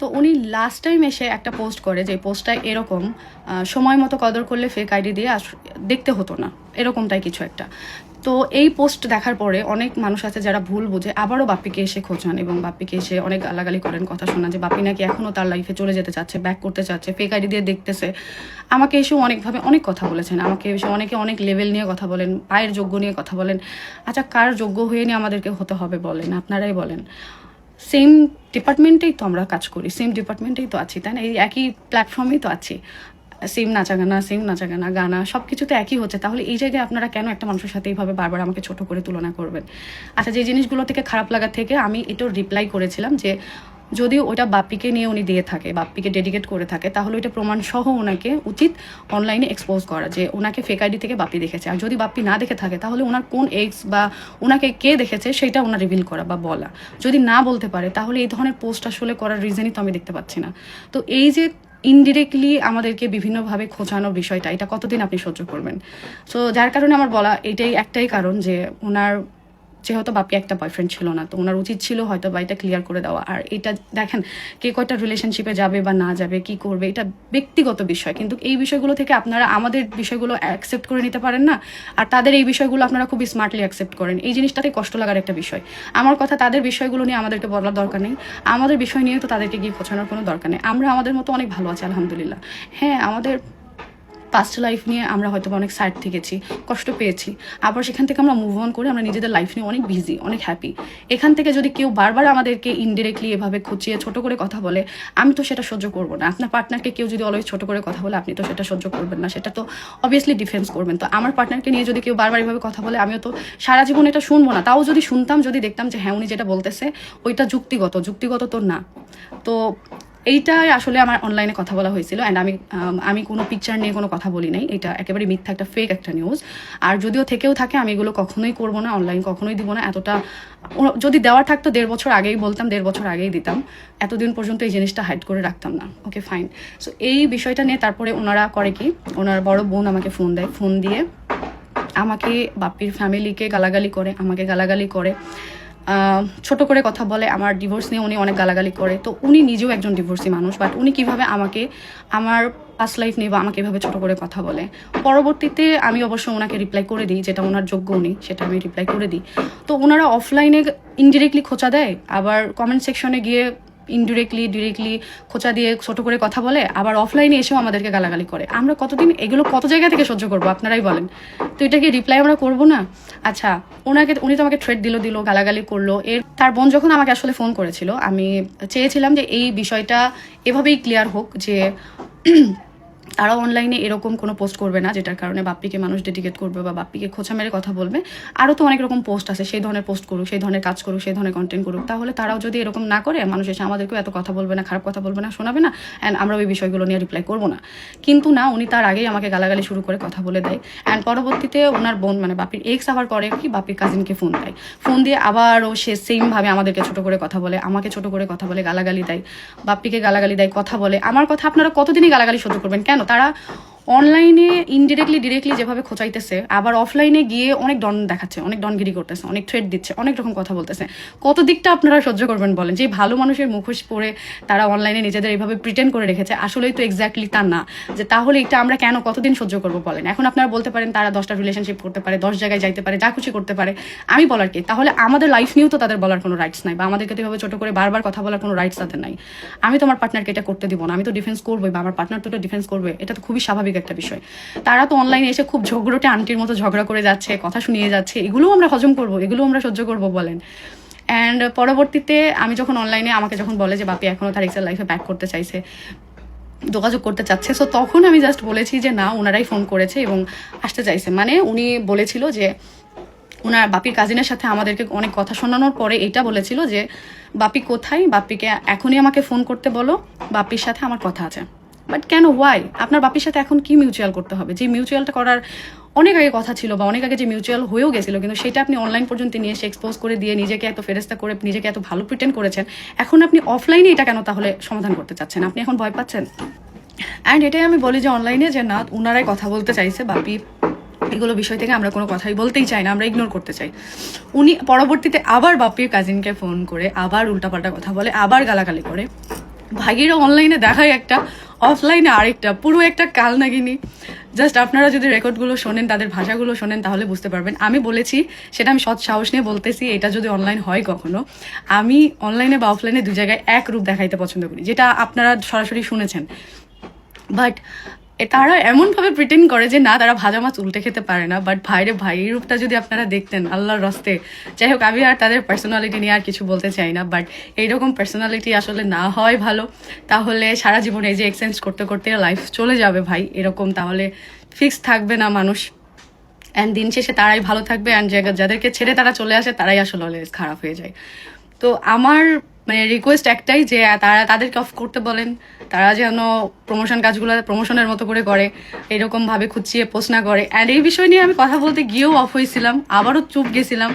তো উনি last time এসে একটা পোস্ট করে যে পোস্টটা এরকম সময় মতো কদর করলে ফেক আইডি দিয়ে দেখতে হতো না, এরকমটাই কিছু একটা। তো এই পোস্ট দেখার পরে অনেক মানুষ আছে যারা ভুল বুঝে, আবারও বাপ্পিকে এসে খোঁজান এবং বাপ্পিকে এসে অনেক গালাগালি করেন, কথা শোনা যে বাপ্পি নাকি এখনও তার লাইফে চলে যেতে চাচ্ছে ব্যাক করতে চাচ্ছে ফেক আইডি দিয়ে দেখতেছে। আমাকে এসেও অনেকভাবে অনেক কথা বলেছেন, আমাকে এসে অনেকে অনেক লেভেল নিয়ে কথা বলেন, পায়ের যোগ্য নিয়ে কথা বলেন। আচ্ছা কার যোগ্য হয়ে নিয়ে আমাদেরকে হতে হবে বলেন, আপনারাই বলেন। সেম ডিপার্টমেন্টেই তো আমরা কাজ করি সেম ডিপার্টমেন্টেই তো আছি, তাই না? এই একই প্ল্যাটফর্মেই তো আছি। সেম নাচা গানা সেম নাচা গানা গানা সব কিছু তো একই হচ্ছে। তাহলে এই জায়গায় আপনারা কেন একটা মানুষের সাথে এইভাবে বারবার আমাকে ছোট করে তুলনা করবেন? আচ্ছা যে জিনিসগুলো থেকে খারাপ লাগা থেকে আমি এটাও রিপ্লাই করেছিলাম যে যদি ওটা বাপ্পিকে নিয়ে উনি দিয়ে থাকে, বাপ্পিকে ডেডিকেট করে থাকে, তাহলে ওইটা প্রমাণ সহ ওনাকে উচিত অনলাইনে এক্সপোজ করা যে ওনাকে ফেক আইডি থেকে বাপ্পি দেখেছে। আর যদি বাপ্পি না দেখে থাকে, তাহলে ওনার কোন এক্স বা ওনাকে কে দেখেছে সেটা ওনার রিভিল করা বা বলা। যদি না বলতে পারে, তাহলে এই ধরনের পোস্ট আসলে করার রিজনই তো আমি দেখতে পাচ্ছি না। তো এই যে ইনডিরেক্টলি আমাদেরকে বিভিন্নভাবে খোঁচানোর বিষয়টা, এটা কতদিন আপনি সহ্য করবেন? সো যার কারণে আমার বলা এটাই একটাই কারণ যে ওনার যেহেতু বাপি একটা বয়ফ্রেন্ড ছিল না, তো ওনার উচিত ছিল হয়তো বা এটা ক্লিয়ার করে দেওয়া। আর এটা দেখেন, কে কয়টা রিলেশনশিপে যাবে বা না যাবে, কি করবে, এটা ব্যক্তিগত বিষয়। কিন্তু এই বিষয়গুলো থেকে আপনারা আমাদের বিষয়গুলো অ্যাকসেপ্ট করে নিতে পারেন না, আর তাদের এই বিষয়গুলো আপনারা খুবই স্মার্টলি অ্যাকসেপ্ট করেন। এই জিনিসটাতে কষ্ট লাগার একটা বিষয়। আমার কথা তাদের বিষয়গুলো নিয়ে আমাদেরকে বলার দরকার নেই। আমাদের বিষয় নিয়ে তো তাদেরকে গিয়ে খোঁচানোর কোনো দরকার নেই। আমরা আমাদের মতো অনেক ভালো আছি, আলহামদুলিল্লাহ। হ্যাঁ আমাদের পাস্ট লাইফ নিয়ে আমরা হয়তো অনেক সাইড থেকেছি, কষ্ট পেয়েছি। আবার সেখান থেকে আমরা মুভ অন করে আমরা নিজেদের লাইফ নিয়ে অনেক বিজি অনেক হ্যাপি এখান থেকে যদি কেউ বারবার আমাদেরকে ইনডিরেক্টলি এভাবে খুঁচিয়ে ছোট করে কথা বলে, আমি তো সেটা সহ্য করব না। আপনার পার্টনারকে কেউ যদি অলওয়েজ ছোট করে কথা বলে, আপনি তো সেটা সহ্য করবেন না। সেটা তো অবভিয়াসলি ডিফেন্স করবেন। তো আমার পার্টনারকে নিয়ে যদি কেউ বারবার এভাবে কথা বলে, আমিও তো সারা জীবন এটা শুনব না। তাও যদি শুনতাম, যদি দেখতাম যে হ্যাঁ উনি যেটা বলতেছে, ওইটা যুক্তিগত। যুক্তিগত তো না। তো এইটাই আসলে আমার অনলাইনে কথা বলা হয়েছিল অ্যান্ড আমি আমি কোনো পিকচার নিয়ে কোনো কথা বলি নাই। এটা একেবারে মিথ্যা একটা ফেক একটা নিউজ আর যদিও থেকেও থাকে, আমি এগুলো কখনোই করব না অনলাইন কখনোই দিব না। এতটা যদি দেওয়ার থাকতো, দেড় বছর আগেই বলতাম, দেড় বছর আগেই দিতাম। এতদিন পর্যন্ত এই জিনিসটা হাইড করে রাখতাম না। ওকে ফাইন সো এই বিষয়টা নিয়ে তারপরে ওনারা করে কি? ওনার বড় বোন আমাকে ফোন দেয়। ফোন দিয়ে আমাকে বাপ্পির ফ্যামিলিকে গালাগালি করে, আমাকে গালাগালি করে। ছোট করে কথা বলে আমার ডিভোর্স নিয়ে উনি অনেক গালাগালি করে। তো উনি নিজেও একজন ডিভোর্সি মানুষ বাট উনি কীভাবে আমাকে, আমার পাস লাইফ নিয়ে বা আমাকে এভাবে ছোট করে কথা বলে। পরবর্তীতে আমি অবশ্য ওনাকে রিপ্লাই করে দিই, যেটা ওনার যোগ্য উনি, সেটা আমি রিপ্লাই করে দিই। তো ওনারা অফলাইনে ইনডিরেক্টলি খোঁচা দেয়, আবার কমেন্ট সেকশনে গিয়ে ইনডিরেক্টলি ডিরেক্টলি খোঁচা দিয়ে ছোট করে কথা বলে, আবার অফলাইনে এসেও আমাদেরকে গালাগালি করে। আমরা কতদিন এগুলো কত জায়গা থেকে সহ্য করব? আপনারাই বলেন। তো এটাকে রিপ্লাই আমরা করব না? আচ্ছা ওনাকে, উনি তো আমাকে থ্রেড দিল দিল, গালাগালি করল। এর, তার বোন যখন আমাকে আসলে ফোন করেছিল, আমি চেয়েছিলাম যে এই বিষয়টা এভাবেই ক্লিয়ার হোক যে তারা অনলাইনে এরকম কোনো পোস্ট করবে না, যেটার কারণে বাপ্পিকে মানুষ ডেডিকেট করবে বা বাপ্পিকে খোঁচা মেরে কথা বলবে। আরও তো অনেক রকম পোস্ট আছে, সেই ধরনের পোস্ট করুক, সেই ধরনের কাজ করুক, সেই ধরনের কন্টেন্ট করুক। তাহলে তারাও যদি এরকম না করে, মানুষ এসে আমাদেরকেও এত কথা বলবে না, খারাপ কথা বলবে না, শোনাবে না অ্যান্ড আমরা ওই বিষয়গুলো নিয়ে রিপ্লাই করব না। কিন্তু না, উনি তার আগেই আমাকে গালাগালি শুরু করে কথা বলে দেয়। অ্যান্ড পরবর্তীতে ওনার বোন মানে বাপির এক্স আবার করে কি বাপির কাজিনকে ফোন দেয়। ফোন দিয়ে আবারও সে সেমভাবে আমাদেরকে ছোট করে কথা বলে, আমাকে ছোট করে কথা বলে গালাগালি দেয়। বাপ্পিকে গালাগালি দেয়, কথা বলে। আমার কথা আপনারা কতদিনই গালাগালি সহ্য করবেন? কেন? তারা অনলাইনে ইনডিরেক্টলি ডিরেক্টলি যেভাবে খোঁচাইতেছে, আবার অফলাইনে গিয়ে অনেক ডন দেখাচ্ছে, অনেক ডনগিরি করতেছে, অনেক থ্রেড দিচ্ছে, অনেক রকম কথা বলতেছে। কত দিকটা আপনারা সহ্য করবেন বলেন? যে ভালো মানুষের মুখোশ পরে তারা অনলাইনে নিজেদের এইভাবে প্রিটেন্ড করে রেখেছে, আসলেই তো এক্স্যাক্টলি তা না। যে তাহলে এটা আমরা কেন কতদিন সহ্য করব বলেন? এখন আপনারা বলতে পারেন তারা দশটা রিলেশনশিপ করতে পারে, দশ জায়গায় যাইতে পারে, যা খুশি করতে পারে। আমি বলার কি? তাহলে আমাদের লাইফ নিয়েও তো তাদের বলার কোনো রাইটস নাই, বা আমাদেরকে তো এভাবে ছোট করে বারবার কথা বলার কোনো রাইটস তাদের নাই। আমি তো আমার পার্টনারকে এটা করতে দিব না, আমি তো ডিফেন্স করবোই, বা আমার পার্টনার তো ডিফেন্স করবে, এটা তো খুবই স্বাভাবিক একটা বিষয়। তারা তো অনলাইনে এসে খুব ঝগড়োটে আন্টির মতো ঝগড়া করে যাচ্ছে, কথা শুনিয়ে যাচ্ছে, এগুলোও আমরা হজম করব, এগুলোও আমরা সহ্য করব বলেন। অ্যান্ড পরবর্তীতে আমি যখন অনলাইনে আমাকে যখন বলে যে, বাপি এখনও তার এক্সেল লাইফে ব্যাক করতে চাইছে, যোগাযোগ করতে চাচ্ছে সো তখন আমি জাস্ট বলেছি যে, না ওনারাই ফোন করেছে এবং আসতে চাইছে। মানে উনি বলেছিল যে ওনার বাপির কাজিনের সাথে আমাদেরকে অনেক কথা শোনানোর পরে এটা বলেছিল যে, বাপি, কোথায়? বাপিকে এখনই আমাকে ফোন করতে বলো, বাপির সাথে আমার কথা আছে। বাট কেন ওয়াই আপনার বাপির সাথে এখন কি মিউচুয়াল করতে হবে? যে মিউচুয়ালটা করার অনেক আগে কথা ছিল বা অনেক আগে যে মিউচুয়াল হয়েও গেছিল, কিন্তু সেটা আপনি অনলাইন পর্যন্ত নিয়ে এসে এক্সপোজ করে দিয়ে নিজেকে এত ফেরেস্তা করে, নিজেকে এত ভালো প্রিটেন্ড করেছেন, এখন আপনি অফলাইনে এটা কেন তাহলে সমাধান করতে চাচ্ছেন? আপনি এখন ভয় পাচ্ছেন? অ্যান্ড এটাই আমি বলি যে অনলাইনে যে না ওনারাই কথা বলতে চাইছে, বাপি, এগুলো বিষয় থেকে আমরা কোনো কথাই বলতেই চাই না, আমরা ইগনোর করতে চাই। উনি পরবর্তীতে আবার বাপির কাজিনকে ফোন করে, আবার উল্টাপাল্টা কথা বলে, আবার গালাগালি করে। ভাগিরা অনলাইনে দেখায় একটা অফলাইনে আরেকটা, পুরো একটা কাল নাগিনি। জাস্ট আপনারা যদি রেকর্ডগুলো শোনেন, তাদের ভাষাগুলো শোনেন, তাহলে বুঝতে পারবেন। আমি বলেছি, সেটা আমি সৎ সাহস নিয়ে বলতেছি, এটা যদি অনলাইন হয় কখনো, আমি অনলাইনে বা অফলাইনে দু জায়গায় এক রূপ দেখাইতে পছন্দ করি, যেটা আপনারা সরাসরি শুনেছেন। বাট তারা এমনভাবে প্রিটেন্ড করে যে না, তারা ভাজা মাছ উল্টে খেতে পারে না বাট ভাইরে ভাই, এই রূপটা যদি আপনারা দেখতেন, আল্লাহর রস্তে। যাই হোক, আমি আর তাদের পার্সোনালিটি নিয়ে আর কিছু বলতে চাই না বাট এইরকম পার্সোনালিটি আসলে না হয় ভালো। তাহলে সারা জীবন এই যে এক্সচেঞ্জ করতে করতে লাইফ চলে যাবে ভাই, এরকম তাহলে ফিক্স থাকবে না মানুষ। অ্যান্ড দিন শেষে তারাই ভালো থাকবে অ্যান্ড যাদেরকে ছেড়ে তারা চলে আসে, তারাই আসলে খারাপ হয়ে যায়। তো আমার মানে রিকোয়েস্ট একটাই যে তারা তাদেরকে অফ করতে বলেন। তারা যেন প্রমোশন কাজগুলো প্রমোশনের মতো করে করে, এরকমভাবে খুঁচিয়ে পোস্ট না করে। অ্যান্ড এই বিষয় নিয়ে আমি কথা বলতে গিয়েও অফ হয়েছিলাম, আবারও চুপ গেছিলাম।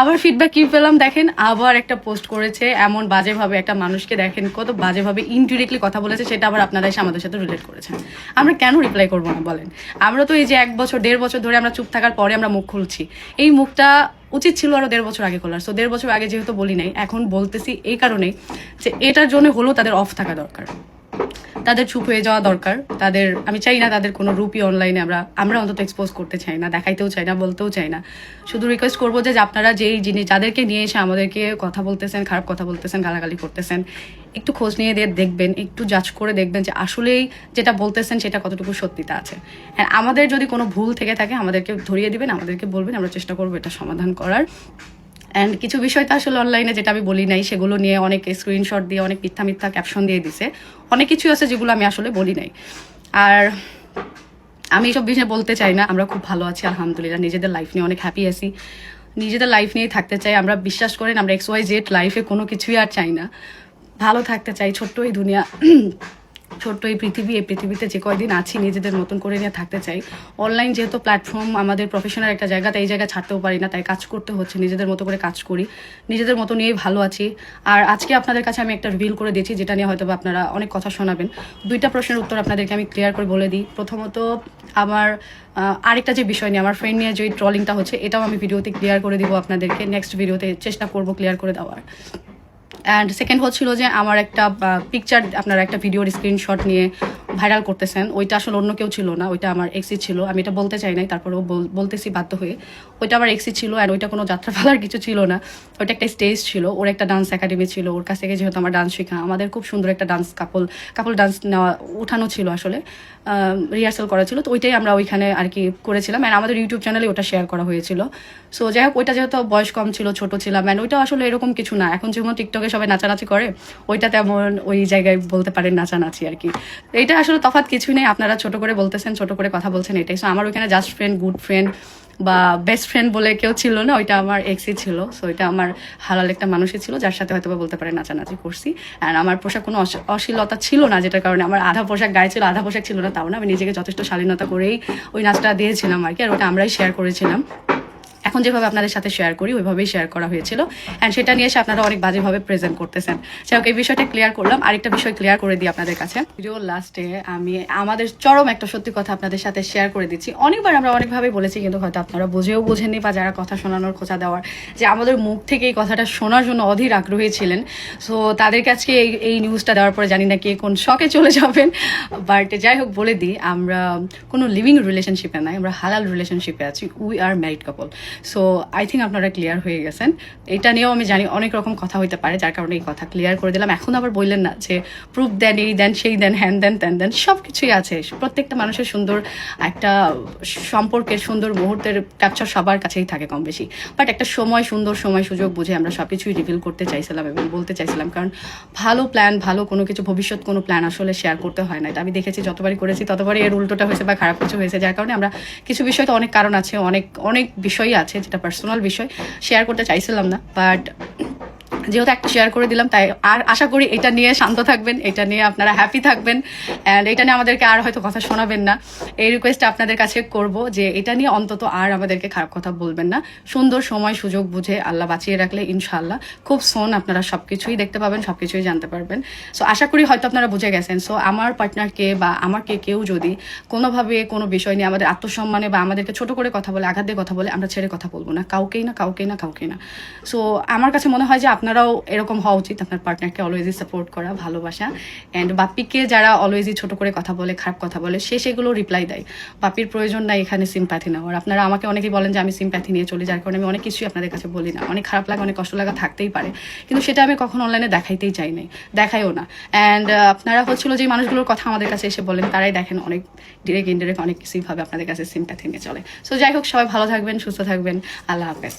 আবার ফিডব্যাক কি পেলাম? দেখেন, আবার একটা পোস্ট করেছে, এমন বাজেভাবে একটা মানুষকে দেখেন, কত বাজেভাবে ইনডিরেক্টলি কথা বলেছে, সেটা আবার আপনারা এসে আমাদের সাথে রিলেট করেছেন। আমরা কেন রিপ্লাই করব না বলেন? আমরা তো এই যে এক বছর, দেড় বছর ধরে আমরা চুপ থাকার পরে আমরা মুখ খুলছি। এই মুখটা উচিত ছিল আরও দেড় বছর আগে খোলার। সো দেড় বছর আগে যেহেতু বলি নাই, এখন বলতেছি এই কারণেই যে এটার জন্য হলেও তাদের অফ থাকা দরকার। তাদের চুপ হয়ে যাওয়া দরকার। তাদের, আমি চাই না তাদের কোনো রূপই অনলাইনে আমরা আমরা অন্তত এক্সপোজ করতে চাই না, দেখাইতেও চাই না, বলতেও চাই না। শুধু রিকোয়েস্ট করব যে আপনারা যেই জিনিস, যাদেরকে নিয়ে এসে আমাদেরকে কথা বলতেছেন, খারাপ কথা বলতেছেন, গালাগালি করতেছেন, একটু খোঁজ নিয়ে দিয়ে দেখবেন, একটু জাজ করে দেখবেন যে আসলেই যেটা বলতেছেন, সেটা কতটুকু সত্যিতা আছে। হ্যাঁ আমাদের যদি কোনো ভুল থেকে থাকে, আমাদেরকে ধরিয়ে দিবেন, আমাদেরকে বলবেন, আমরা চেষ্টা করব এটা সমাধান করার। অ্যান্ড কিছু বিষয় তো আসলে অনলাইনে যেটা আমি বলি নাই, সেগুলো নিয়ে অনেক স্ক্রিনশট দিয়ে, অনেক মিথ্যা মিথ্যা ক্যাপশন দিয়ে দিছে। অনেক কিছুই আছে যেগুলো আমি আসলে বলি নাই। আর আমি এইসব বিষয়ে বলতে চাই না, আমরা খুব ভালো আছি, আলহামদুলিল্লাহ। নিজেদের লাইফ নিয়ে অনেক হ্যাপি আছি। নিজেদের লাইফ নিয়েই থাকতে চাই। আমরা বিশ্বাস করেন, আমরা এক্স ওয়াই জেড লাইফে কোনো কিছুই আর চাই না। ভালো থাকতে চাই, ছোট্ট এই দুনিয়া। ছোট্ট এই পৃথিবী, এই পৃথিবীতে যে কয়দিন আছি, নিজেদের মতন করে নিয়ে থাকতে চাই। অনলাইন যেহেতু প্ল্যাটফর্ম আমাদের প্রফেশনাল একটা জায়গা, তাই এই জায়গায় ছাড়তেও পারি না, তাই কাজ করতে হচ্ছে, নিজেদের মতো করে কাজ করি। নিজেদের মতো নিয়েই ভালো আছি। আর আজকে আপনাদের কাছে আমি একটা রিভিল করে দিয়েছি, যেটা নিয়ে হয়তো আপনারা অনেক কথা শোনাবেন। দুইটা প্রশ্নের উত্তর আপনাদেরকে আমি ক্লিয়ার করে বলে দিই। প্রথমত, আমার আরেকটা যে বিষয় নিয়ে, আমার ফ্রেন্ড নিয়ে যে ট্রলিংটা হচ্ছে, এটাও আমি ভিডিওতে ক্লিয়ার করে দিব আপনাদেরকে। নেক্সট ভিডিওতে চেষ্টা করব ক্লিয়ার করে দেওয়ার। অ্যান্ড সেকেন্ড হচ্ছিল যে আমার একটা পিকচার আপনার একটা ভিডিওর স্ক্রিনশট নিয়ে ভাইরাল করতেছেন, ওইটা আসলে অন্য কেউ ছিল না, ওইটা আমার এক্সি ছিল, আমি এটা বলতে চাই নাই, তারপরেও বল- বলতেছি বাধ্য হয়ে। ওইটা আমার এক্সি ছিল অ্যান্ড ওইটা কোনো যাত্রা ফেলার কিছু ছিল না। ওইটা একটা স্টেজ ছিল, ওর একটা ডান্স একাডেমি ছিল, ওর কাছ থেকে যেহেতু আমার ডান্স শেখা, আমাদের খুব সুন্দর একটা ডান্স কাপল কাপল ডান্স নেওয়া, উঠানো ছিল আসলে রিহার্সাল করা ছিল, তো ওইটাই আমরা ওইখানে আর কি করেছিলাম অ্যান্ড আমাদের ইউটিউব চ্যানেলে ওটা শেয়ার করা হয়েছিল। সো যাই হোক, ওইটা যেহেতু বয়স কম ছিল, ছোট ছিলাম অ্যান্ড ওইটা আসলে এরকম কিছু না। এখন যেমন টিকটকে সবাই নাচানাচি করে, ওইটা তেমন ওই জায়গায় বলতে পারেন নাচানাচি আর কি। এটা আসলে তফাৎ কিছুই নেই। আপনারা ছোট করে বলতেছেন, ছোট করে কথা বলছেন এটাই। সো আমার ওইখানে জাস্ট ফ্রেন্ড গুড ফ্রেন্ড বা বেস্ট ফ্রেন্ড বলে কেউ ছিল না, ওইটা আমার এক্সই ছিল। সো এটা আমার হালাল একটা মানুষই ছিল, যার সাথে হয়তো বলতে পারে নাচানাচি করছি। অ্যান্ড আমার পোশাক কোনো অশ- অশ্লীলতা ছিল না, যেটার কারণে আমার আধা পোশাক গায়ে ছিল, আধা পোশাক ছিল না, তাও না। আমি নিজেকে যথেষ্ট শালীনতা করেই ওই নাচটা দিয়েছিলাম আর কি। আর ওটা আমরাই শেয়ার করেছিলাম। এখন যেভাবে আপনাদের সাথে শেয়ার করি, ওইভাবেই শেয়ার করা হয়েছিল। অ্যান্ড সেটা নিয়ে এসে আপনারা অনেক বাজেভাবে প্রেজেন্ট করতেছেন। যাই হোক, এই বিষয়টা ক্লিয়ার করলাম। আরেকটা বিষয় ক্লিয়ার করে দিই আপনাদের কাছে। ভিডিও লাস্টে আমি আমাদের চরম একটা সত্যি কথা আপনাদের সাথে শেয়ার করে দিচ্ছি। অনেকবার আমরা অনেকভাবে বলেছি, কিন্তু হয়তো আপনারা বুঝেও বোঝেননি বা যারা কথা শোনানোর খোঁচা দেওয়ার, যে আমাদের মুখ থেকে এই কথাটা শোনার জন্য অধীর আগ্রহী ছিলেন। সো তাদের কাছে এই এই নিউজটা দেওয়ার পরে জানি না কে কোন শখে চলে যাবেন। বাট যাই হোক, বলে দিই, আমরা কোনো লিভিং রিলেশনশিপে নাই, আমরা হালাল রিলেশনশিপে আছি। We are married couple so I think আপনারা ক্লিয়ার হয়ে গেছেন। এটা নিয়েও আমি জানি অনেক রকম কথা হইতে পারে, যার কারণে এই কথা ক্লিয়ার করে দিলাম। এখন আবার বললেন না যে প্রুফ দেন, এই দেন, সেই দেন, হ্যান দেন, ত্যান দেন সব কিছুই আছে। প্রত্যেকটা মানুষের সুন্দর একটা সম্পর্কের সুন্দর মুহূর্তের ক্যাপচার সবার কাছেই থাকে কম বেশি। বাট একটা সময়, সুন্দর সময়, সুযোগ বুঝে আমরা সব কিছুই রিভিল করতে চাইছিলাম এবং বলতে চাইছিলাম। কারণ ভালো প্ল্যান ভালো কোনো কিছু, ভবিষ্যৎ কোনো প্ল্যান আসলে শেয়ার করতে হয় না। এটা আমি দেখেছি, যতবারই করেছি, ততবারই এর উল্টোটা হয়েছে বা খারাপ কিছু হয়েছে। যার কারণে আমরা কিছু বিষয় তো অনেক কারণ আছে, অনেক অনেক বিষয়ই আছে যেটা পার্সোনাল বিষয় শেয়ার করতে চাইছিলাম না বাট যেহেতু একটা শেয়ার করে দিলাম, তাই আর আশা করি এটা নিয়ে শান্ত থাকবেন, এটা নিয়ে আপনারা হ্যাপি থাকবেন অ্যান্ড এটা নিয়ে আমাদেরকে আর হয়তো কথা শোনাবেন না। এই রিকোয়েস্ট আপনাদের কাছে করব যে এটা নিয়ে অন্তত আর আমাদেরকে খারাপ কথা বলবেন না। সুন্দর সময়, সুযোগ বুঝে আল্লাহ বাঁচিয়ে রাখলে ইনশাআল্লাহ খুব সোন আপনারা সব কিছুই দেখতে পাবেন সব কিছুই জানতে পারবেন। সো আশা করি হয়তো আপনারা বুঝে গেছেন। সো আমার পার্টনারকে বা আমাকে কেউ যদি কোনোভাবে কোনো বিষয় নিয়ে আমাদের আত্মসম্মানে বা আমাদেরকে ছোট করে কথা বলে, আঘাত দিয়ে কথা বলে, আমরা ছেড়ে কথা বলব না। কাউকেই না কাউকেই না কাউকেই না। সো আমার কাছে মনে হয় যে আপনারাও এরকম হওয়া উচিত আপনার পার্টনারকে অলওয়েজই সাপোর্ট করা, ভালোবাসা। অ্যান্ড বাপ্পিকে যারা অলওয়েজই ছোট করে কথা বলে, খারাপ কথা বলে, সে সেগুলো রিপ্লাই দেয়। বাপ্পির প্রয়োজন নাই এখানে সিম্প্যাথি নেওয়ার। আপনারা আমাকে অনেকেই বলেন যে আমি সিম্প্যাথি নিয়ে চলি, যার কারণে আমি অনেক কিছুই আপনাদের কাছে বলি না। অনেক খারাপ লাগা, অনেক কষ্ট লাগা থাকতেই পারে। কিন্তু সেটা আমি কখনো অনলাইনে দেখাইতেই চাই নাই। দেখাইও না। অ্যান্ড আপনারা হচ্ছিল যে মানুষগুলোর কথা আমাদের কাছে এসে বলেন, তারাই দেখেন অনেক ডিরেক্ট ইনডিরেক্ট অনেক কিছুই ভাবে আপনাদের কাছে সিম্প্যাথি নিয়ে চলে। সো যাই হোক, সবাই ভালো থাকবেন, সুস্থ থাকবেন। আল্লাহ হাফেজ।